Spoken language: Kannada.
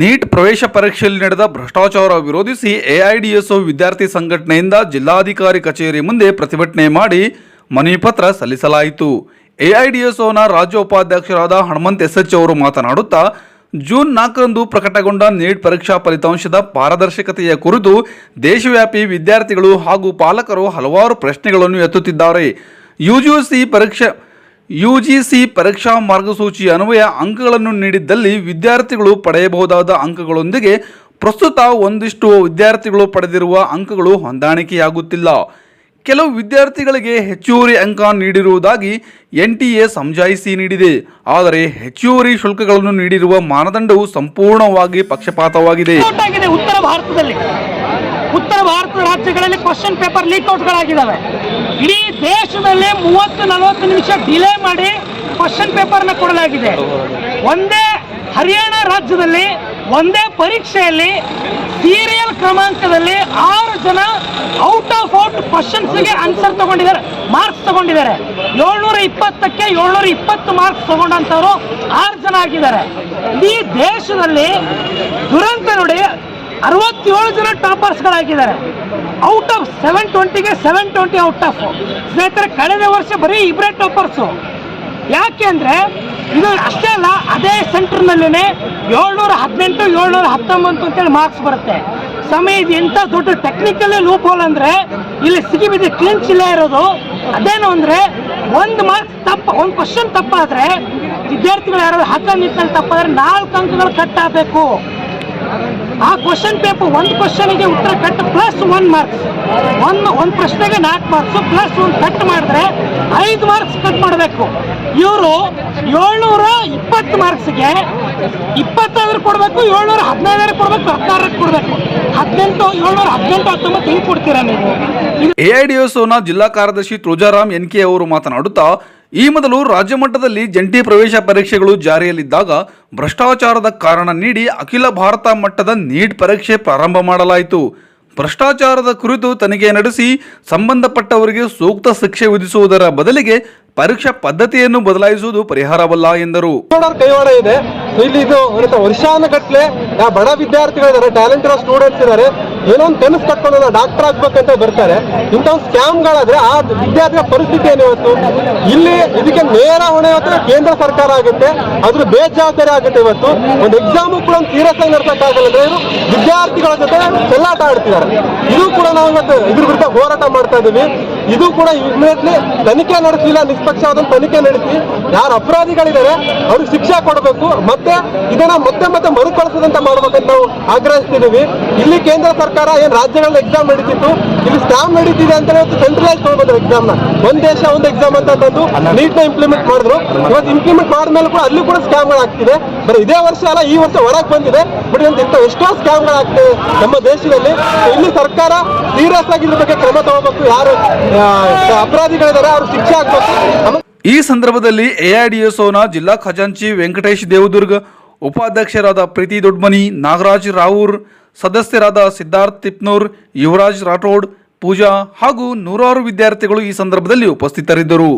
ನೀಟ್ ಪ್ರವೇಶ ಪರೀಕ್ಷೆಯಲ್ಲಿ ನಡೆದ ಭ್ರಷ್ಟಾಚಾರ ವಿರೋಧಿಸಿ ಎಐಡಿಎಸ್ಒ ವಿದ್ಯಾರ್ಥಿ ಸಂಘಟನೆಯಿಂದ ಜಿಲ್ಲಾಧಿಕಾರಿ ಕಚೇರಿ ಮುಂದೆ ಪ್ರತಿಭಟನೆ ಮಾಡಿ ಮನವಿ ಪತ್ರ ಸಲ್ಲಿಸಲಾಯಿತು. ಎಐಡಿಎಸ್ಒನ ರಾಜ್ಯ ಉಪಾಧ್ಯಕ್ಷರಾದ ಹನುಮಂತ್ ಎಸ್ ಎಚ್ ಅವರು ಮಾತನಾಡುತ್ತಾ, ಜೂನ್ ನಾಲ್ಕರಂದು ಪ್ರಕಟಗೊಂಡ ನೀಟ್ ಪರೀಕ್ಷಾ ಫಲಿತಾಂಶದ ಪಾರದರ್ಶಕತೆಯ ಕುರಿತು ದೇಶವ್ಯಾಪಿ ವಿದ್ಯಾರ್ಥಿಗಳು ಹಾಗೂ ಪಾಲಕರು ಹಲವಾರು ಪ್ರಶ್ನೆಗಳನ್ನು ಎತ್ತುತ್ತಿದ್ದಾರೆ. ಯುಜಿಸಿ ಪರೀಕ್ಷೆ ಯುಜಿಸಿ ಪರೀಕ್ಷಾ ಮಾರ್ಗಸೂಚಿ ಅನ್ವಯ ಅಂಕಗಳನ್ನು ನೀಡಿದ್ದಲ್ಲಿ ವಿದ್ಯಾರ್ಥಿಗಳು ಪಡೆಯಬಹುದಾದ ಅಂಕಗಳೊಂದಿಗೆ ಪ್ರಸ್ತುತ ಒಂದಿಷ್ಟು ವಿದ್ಯಾರ್ಥಿಗಳು ಪಡೆದಿರುವ ಅಂಕಗಳು ಹೊಂದಾಣಿಕೆಯಾಗುತ್ತಿಲ್ಲ. ಕೆಲವು ವಿದ್ಯಾರ್ಥಿಗಳಿಗೆ ಹೆಚ್ಚುವರಿ ಅಂಕ ನೀಡಿರುವುದಾಗಿ ಎನ್ ಟಿ ಎ ಸಮಜಾಯಿಸಿ ನೀಡಿದೆ. ಆದರೆ ಹೆಚ್ಚುವರಿ ಶುಲ್ಕಗಳನ್ನು ನೀಡಿರುವ ಮಾನದಂಡವು ಸಂಪೂರ್ಣವಾಗಿ ಪಕ್ಷಪಾತವಾಗಿದೆ. ಉತ್ತರ ಭಾರತದಲ್ಲಿ. ಉತ್ತರ ಭಾರತದ ರಾಜ್ಯಗಳಲ್ಲಿ ಕ್ವಶನ್ ಪೇಪರ್ ಲೀಕ್ಔಟ್ಗಳಾಗಿದ್ದಾವೆ ಇಡೀ ದೇಶದಲ್ಲಿ ಮೂವತ್ತು, ನಲವತ್ತು ನಿಮಿಷ ಡಿಲೇ ಮಾಡಿ ಕ್ವಶನ್ ಪೇಪರ್ನ ಕೊಡಲಾಗಿದೆ. ಒಂದೇ ಹರಿಯಾಣ ರಾಜ್ಯದಲ್ಲಿ, ಒಂದೇ ಪರೀಕ್ಷೆಯಲ್ಲಿ ಸೀರಿಯಲ್ ಕ್ರಮಾಂಕದಲ್ಲಿ ಆರು ಜನ ಔಟ್ ಆಫ್ ಔಟ್ ಕ್ವಶನ್ಸ್ಗೆ ಆನ್ಸರ್ ತಗೊಂಡಿದ್ದಾರೆ ಮಾರ್ಕ್ಸ್ ತಗೊಂಡಿದ್ದಾರೆ. ಏಳ್ನೂರ ಇಪ್ಪತ್ತಕ್ಕೆ ಏಳ್ನೂರ ಇಪ್ಪತ್ತು ಮಾರ್ಕ್ಸ್ ತಗೊಂಡಂಥವ್ರು ಆರು ಜನ ಆಗಿದ್ದಾರೆ. ಈ ದೇಶದಲ್ಲಿ ದುರಂತ ನೋಡಿ ಅರವತ್ತೇಳು ಜನ ಟಾಪರ್ಸ್ಗಳಾಗಿದ್ದಾರೆ. ಔಟ್ ಆಫ್ ಸೆವೆನ್ ಟ್ವೆಂಟಿಗೆ ಸೆವೆನ್ ಟ್ವೆಂಟಿ ಔಟ್ ಆಫ್ ಸ್ನೇಹಿತರೆ, ಕಳೆದ ವರ್ಷ ಬರೀ ಇಬ್ಬರೇ ಟಾಪರ್ಸು. ಯಾಕೆ ಅಂದರೆ, ಇದು ಅಷ್ಟೇ ಅಲ್ಲ, ಅದೇ ಸೆಂಟರ್ನಲ್ಲೇ ಏಳ್ನೂರ ಹದಿನೆಂಟು, ಏಳ್ನೂರ ಹತ್ತೊಂಬತ್ತು ಅಂತೇಳಿ ಮಾರ್ಕ್ಸ್ ಬರುತ್ತೆ. ಸಮಯ ಇದು ಎಂಥ ದೊಡ್ಡ ಟೆಕ್ನಿಕಲಿ ಲೂಪ್ ಹೋಲ್ ಅಂದ್ರೆ, ಇಲ್ಲಿ ಸಿಗಿಬಿದ್ದು ಕ್ಲಿಂಚ್ ಇಲ್ಲೇ ಇರೋದು. ಅದೇನು ಅಂದ್ರೆ, ಒಂದು ಮಾರ್ಕ್ಸ್ ತಪ್ಪು, ಒಂದು ಕ್ವಶನ್ ತಪ್ಪಾದರೆ, ವಿದ್ಯಾರ್ಥಿಗಳು ಯಾರು ಹಕ್ಕ ನಿಂತಲ್ಲಿ ತಪ್ಪಾದರೆ ನಾಲ್ಕು ಅಂಕಗಳು ಕಟ್ ಆಗಬೇಕು. ಆ ಕ್ವಶನ್ ಪೇಪರ್ ಒಂದು ಕ್ವಶನ್ಗೆ ಉತ್ತರ ಕಟ್ ಪ್ಲಸ್ ಒನ್ ಮಾರ್ಕ್ಸ್ ಒಂದು ಒಂದು ಪ್ರಶ್ನೆಗೆ ನಾಲ್ಕು ಮಾರ್ಕ್ಸ್ ಪ್ಲಸ್ ಒಂದು ಕಟ್ ಮಾಡಿದ್ರೆ ಐದು ಮಾರ್ಕ್ಸ್ ಕಟ್ ಮಾಡಬೇಕು. ಇವರು ಏಳ್ನೂರ ಇಪ್ಪತ್ತು ಮಾರ್ಕ್ಸ್ಗೆ ಇಪ್ಪತ್ತಾದ್ರೂ ಕೊಡಬೇಕು, ಏಳ್ನೂರ ಹದಿನೈದರ ಕೊಡಬೇಕು, ಹದಿನಾರಕ್ಕೆ ಕೊಡಬೇಕು. ಹದಿನೆಂಟು, ಏಳ್ನೂರ ಹದಿನೆಂಟು, ಹತ್ತೊಂಬತ್ತು ಹಿಂಗೆ ಕೊಡ್ತೀರಾ ನೀವು? ಎ ಡಿ ಎಸ್ ಜಿಲ್ಲಾ ಕಾರ್ಯದರ್ಶಿ ತುಳಜಾರಾಮ್ ಎನ್ ಕೆ ಅವರು ಮಾತನಾಡುತ್ತಾ ಈ ಮೊದಲು ರಾಜ್ಯ ಮಟ್ಟದಲ್ಲಿ ಜಂಟಿ ಪ್ರವೇಶ ಪರೀಕ್ಷೆಗಳು ಜಾರಿಯಲ್ಲಿದ್ದಾಗ ಭ್ರಷ್ಟಾಚಾರದ ಕಾರಣ ನೀಡಿ ಅಖಿಲ ಭಾರತ ಮಟ್ಟದ ನೀಟ್ ಪರೀಕ್ಷೆ ಪ್ರಾರಂಭ ಮಾಡಲಾಯಿತು. ಭ್ರಷ್ಟಾಚಾರದ ಕುರಿತು ತನಿಖೆ ನಡೆಸಿ ಸಂಬಂಧಪಟ್ಟವರಿಗೆ ಸೂಕ್ತ ಶಿಕ್ಷೆ ವಿಧಿಸುವುದರ ಬದಲಿಗೆ ಪರೀಕ್ಷಾ ಪದ್ಧತಿಯನ್ನು ಬದಲಾಯಿಸುವುದು ಪರಿಹಾರವಲ್ಲ ಎಂದರು. ಕೈವಾಡ ಇದೆ. ಇಲ್ಲಿ ಇದು ವರ್ಷಾನುಗಟ್ಲೆ ಬಡ ವಿದ್ಯಾರ್ಥಿಗಳಿದ್ದಾರೆ ಟ್ಯಾಲೆಂಟ್ ಇರೋ ಸ್ಟೂಡೆಂಟ್ಸ್ ಇದ್ದಾರೆ ಏನೋ ಒಂದು ಕನಸು ಕಟ್ಕೊಂಡು ಡಾಕ್ಟರ್ ಆಗ್ಬೇಕಂತ ಬರ್ತಾರೆ. ಇಂಥ ಸ್ಕ್ಯಾಮ್ಗಳಾದ್ರೆ ಆ ವಿದ್ಯಾರ್ಥಿಗಳ ಪರಿಸ್ಥಿತಿ ಏನು ಇವತ್ತು? ಇಲ್ಲಿ ಇದಕ್ಕೆ ನೇರ ಹೊಣೆ ಇವತ್ತು ಕೇಂದ್ರ ಸರ್ಕಾರ ಆಗುತ್ತೆ. ಅದ್ರ ಬೇಜವಾಬ್ದಾರಿ ಆಗುತ್ತೆ ಇವತ್ತು. ಒಂದು ಎಕ್ಸಾಮು ಕೂಡ ಒಂದು ಸೀರಿಯಸ್ ಆಗಿ ನಡ್ಸಕ್ಕಾಗಲ್ಲ ಅಂದ್ರೆ ಇವರು ವಿದ್ಯಾರ್ಥಿಗಳ ಜೊತೆ ಚೆಲ್ಲಾಟ ಆಡ್ತಿದ್ದಾರೆ. ಇದು ಕೂಡ ನಾವು ಇವತ್ತು ಇದ್ರ ವಿರುದ್ಧ ಹೋರಾಟ ಮಾಡ್ತಾ ಇದ್ದೀವಿ ಇದು ಕೂಡ ಇಮಿಡಿಯೇಟ್ಲಿ ತನಿಖೆ ನಡೆಸಲಿಲ್ಲ ನಿಷ್ಪಕ್ಷವಾದ ತನಿಖೆ ನಡೆಸಿ, ಯಾರು ಅಪರಾಧಿಗಳಿದ್ದಾರೆ ಅವ್ರಿಗೆ ಶಿಕ್ಷೆ ಕೊಡಬೇಕು, ಮತ್ತೆ ಇದನ್ನ ಮತ್ತೆ ಮತ್ತೆ ಮರುಕಳಿಸದಂತ ಮಾಡ್ಬೇಕಂತ ನಾವು ಆಗ್ರಹಿಸ್ತಿದ್ದೀವಿ. ಇಲ್ಲಿ ಕೇಂದ್ರ ಸರ್ಕಾರ ಏನ್ ರಾಜ್ಯಗಳಲ್ಲಿ ಎಕ್ಸಾಮ್ ನಡೀತಿತ್ತು, ಇಲ್ಲಿ ಸ್ಕ್ಯಾಮ್ ನಡೀತಿದೆ ಅಂತ ಇವತ್ತು ಸೆಂಟ್ರಲೈಸ್ ಮಾಡ್ಬೋದು ಎಕ್ಸಾಮ್ನ. ಒಂದ್ ದೇಶ, ಒಂದ್ ಎಕ್ಸಾಮ್ ಅಂತ ತಂದು ನೀಟ್ನ ಇಂಪ್ಲಿಮೆಂಟ್ ಮಾಡಿದ್ರು. ಇವತ್ತು ಇಂಪ್ಲಿಮೆಂಟ್ ಮಾಡಿದ್ಮೇಲೆ ಕೂಡ ಅಲ್ಲಿ ಕೂಡ ಸ್ಕ್ಯಾಮ್ಗಳು ಆಗ್ತಿದೆ. ಬರೀ ಇದೇ ವರ್ಷ ಅಲ್ಲ, ಈ ವರ್ಷ ಹೊರಗೆ ಬಂದಿದೆ. ಬಟ್ ಇಂಥ ಎಷ್ಟೋ ಸ್ಕ್ಯಾಮ್ಗಳು ಆಗ್ತಿದೆ ನಮ್ಮ ದೇಶದಲ್ಲಿ. ಇಲ್ಲಿ ಸರ್ಕಾರ ಸೀರಿಯಸ್ ಆಗಿ ಇದ್ರ ಬಗ್ಗೆ ಕ್ರಮ ತಗೋಬೇಕು. ಯಾರು ಅಪರಾಧಿಗಳಿದ್ದಾರೆ, ಅವ್ರು ಶಿಕ್ಷೆ ಆಗ್ಬೇಕು. ಈ ಸಂದರ್ಭದಲ್ಲಿ ಎಐಡಿಎಸ್ಒನ ಜಿಲ್ಲಾ ಖಜಾಂಚಿ ವೆಂಕಟೇಶ್ ದೇವದುರ್ಗ ಉಪಾಧ್ಯಕ್ಷರಾದ ಪ್ರೀತಿ ದೊಡ್ಮನಿ, ನಾಗರಾಜ್ ರಾವೂರ್, ಸದಸ್ಯರಾದ ಸಿದ್ಧಾರ್ಥ್ ತಿಪ್ನೂರ್, ಯುವರಾಜ್ ರಾಠೋಡ್, ಪೂಜಾ ಹಾಗೂ ನೂರಾರು ವಿದ್ಯಾರ್ಥಿಗಳು ಈ ಸಂದರ್ಭದಲ್ಲಿ ಉಪಸ್ಥಿತರಿದ್ದರು.